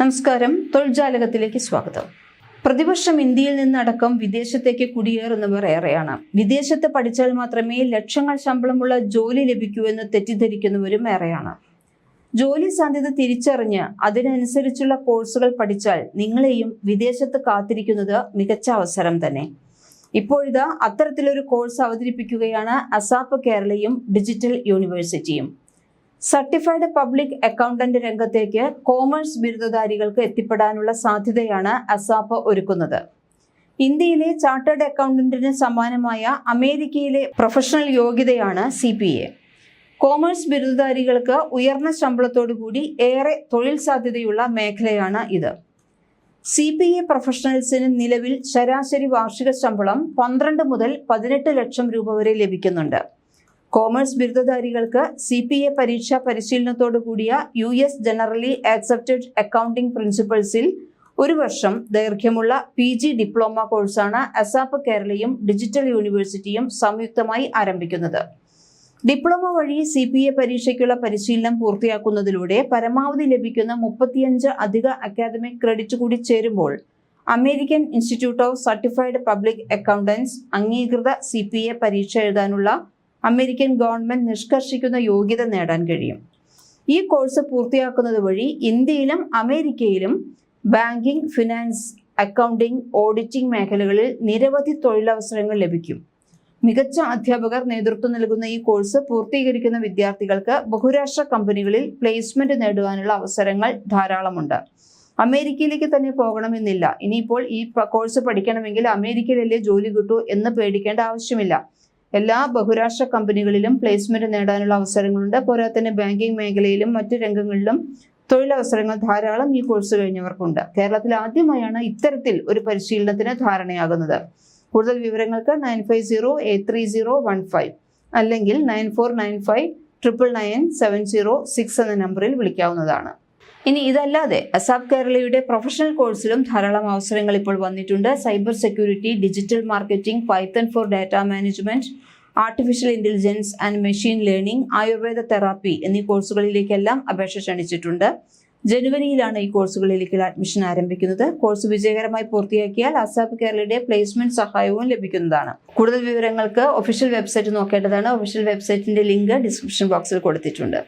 നമസ്കാരം. തൊഴിൽജാലകത്തിലേക്ക് സ്വാഗതം. പ്രതിവർഷം ഇന്ത്യയിൽ നിന്നടക്കം വിദേശത്തേക്ക് കുടിയേറുന്നവർ ഏറെയാണ്. വിദേശത്ത് പഠിച്ചാൽ മാത്രമേ ലക്ഷങ്ങൾ ശമ്പളമുള്ള ജോലി ലഭിക്കൂ എന്ന് തെറ്റിദ്ധരിക്കുന്നവരും ഏറെയാണ്. ജോലി സാധ്യത തിരിച്ചറിഞ്ഞ് അതിനനുസരിച്ചുള്ള കോഴ്സുകൾ പഠിച്ചാൽ നിങ്ങളെയും വിദേശത്ത് കാത്തിരിക്കുന്നത് മികച്ച അവസരം തന്നെ. ഇപ്പോഴിതാ അത്തരത്തിലൊരു കോഴ്സ് അവതരിപ്പിക്കുകയാണ് അസാപ്പ് കേരളയും ഡിജിറ്റൽ യൂണിവേഴ്സിറ്റിയും. സർട്ടിഫൈഡ് പബ്ലിക് അക്കൗണ്ടന്റ് രംഗത്തേക്ക് കോമേഴ്സ് ബിരുദധാരികൾക്ക് എത്തിപ്പെടാനുള്ള സാധ്യതയാണ് അസാപ്പ് ഒരുക്കുന്നത്. ഇന്ത്യയിലെ ചാർട്ടേഡ് അക്കൗണ്ടന്റിന് സമാനമായ അമേരിക്കയിലെ പ്രൊഫഷണൽ യോഗ്യതയാണ് സി പി എ കോമേഴ്സ് ബിരുദധാരികൾക്ക് ഉയർന്ന ശമ്പളത്തോടുകൂടി ഏറെ തൊഴിൽ സാധ്യതയുള്ള മേഖലയാണ് ഇത്. സി പി എ പ്രൊഫഷണൽസിന് നിലവിൽ ശരാശരി വാർഷിക ശമ്പളം പന്ത്രണ്ട് മുതൽ പതിനെട്ട് ലക്ഷം രൂപ വരെ ലഭിക്കുന്നുണ്ട്. കോമേഴ്സ് ബിരുദധാരികൾക്ക് സി പി എ പരീക്ഷാ പരിശീലനത്തോടു കൂടിയ U S generally accepted accounting പ്രിൻസിപ്പൾസിൽ ഒരു വർഷം ദൈർഘ്യമുള്ള പി ജി ഡിപ്ലോമ കോഴ്സാണ് അസാപ്പ് കേരളയും ഡിജിറ്റൽ യൂണിവേഴ്സിറ്റിയും സംയുക്തമായി ആരംഭിക്കുന്നത്. ഡിപ്ലോമ വഴി സി പി എ പരീക്ഷയ്ക്കുള്ള പരിശീലനം പൂർത്തിയാക്കുന്നതിലൂടെ പരമാവധി ലഭിക്കുന്ന മുപ്പത്തിയഞ്ച് അധിക അക്കാദമിക് ക്രെഡിറ്റ് കൂടി ചേരുമ്പോൾ American institute of certified public accountants അംഗീകൃത സി പരീക്ഷ എഴുതാനുള്ള അമേരിക്കൻ ഗവൺമെന്റ് നിഷ്കർഷിക്കുന്ന യോഗ്യത നേടാൻ കഴിയും. ഈ കോഴ്സ് പൂർത്തിയാക്കുന്നത് വഴി ഇന്ത്യയിലും അമേരിക്കയിലും ബാങ്കിംഗ് ഫിനാൻസ് അക്കൗണ്ടിംഗ് ഓഡിറ്റിംഗ് മേഖലകളിൽ നിരവധി തൊഴിലവസരങ്ങൾ ലഭിക്കും. മികച്ച അധ്യാപകർ നേതൃത്വം നൽകുന്ന ഈ കോഴ്സ് പൂർത്തീകരിക്കുന്ന വിദ്യാർത്ഥികൾക്ക് ബഹുരാഷ്ട്ര കമ്പനികളിൽ പ്ലേസ്മെന്റ് നേടുവാനുള്ള അവസരങ്ങൾ ധാരാളമുണ്ട്. അമേരിക്കയിലേക്ക് തന്നെ പോകണമെന്നില്ല. ഇനിയിപ്പോൾ ഈ കോഴ്സ് പഠിക്കണമെങ്കിൽ അമേരിക്കയിലല്ലേ ജോലി കിട്ടൂ എന്ന് പേടിക്കേണ്ട ആവശ്യമില്ല. എല്ലാ ബഹുരാഷ്ട്ര കമ്പനികളിലും പ്ലേസ്മെന്റ് നേടാനുള്ള അവസരങ്ങളുണ്ട്. പോരാത്തന്നെ ബാങ്കിംഗ് മേഖലയിലും മറ്റ് രംഗങ്ങളിലും തൊഴിലവസരങ്ങൾ ധാരാളം ഈ കോഴ്സ് കഴിഞ്ഞവർക്കുണ്ട്. കേരളത്തിൽ ആദ്യമായാണ് ഇത്തരത്തിൽ ഒരു പരിശീലനത്തിന് ധാരണയാകുന്നത്. കൂടുതൽ വിവരങ്ങൾക്ക് nine five zero eight three zero one five അല്ലെങ്കിൽ nine four nine five triple nine seven zero six എന്ന നമ്പറിൽ വിളിക്കാവുന്നതാണ്. ഇനി ഇതല്ലാതെ അസാബ് കേരളയുടെ പ്രൊഫഷണൽ കോഴ്സിലും ധാരാളം അവസരങ്ങൾ ഇപ്പോൾ വന്നിട്ടുണ്ട്. Cyber security digital marketing Python for data management artificial intelligence and machine learning Ayurveda therapy എന്നീ കോഴ്സുകളിലേക്കെല്ലാം അപേക്ഷ ക്ഷണിച്ചിട്ടുണ്ട്. ജനുവരിയിലാണ് ഈ കോഴ്സുകളിലേക്കുള്ള അഡ്മിഷൻ ആരംഭിക്കുന്നത്. കോഴ്സ് വിജയകരമായി പൂർത്തിയാക്കിയാൽ അസാബ് കേരളയുടെ പ്ലേസ്മെന്റ് സഹായവും ലഭിക്കുന്നതാണ്. കൂടുതൽ വിവരങ്ങൾക്ക് ഒഫീഷ്യൽ വെബ്സൈറ്റ് നോക്കേണ്ടതാണ്. ഒഫീഷ്യൽ വെബ്സൈറ്റിന്റെ ലിങ്ക് ഡിസ്ക്രിപ്ഷൻ ബോക്സിൽ കൊടുത്തിട്ടുണ്ട്.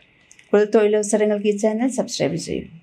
കൂടുതൽ തൊഴിലവസരങ്ങൾക്ക് ഈ ചാനൽ സബ്സ്ക്രൈബ് ചെയ്യും.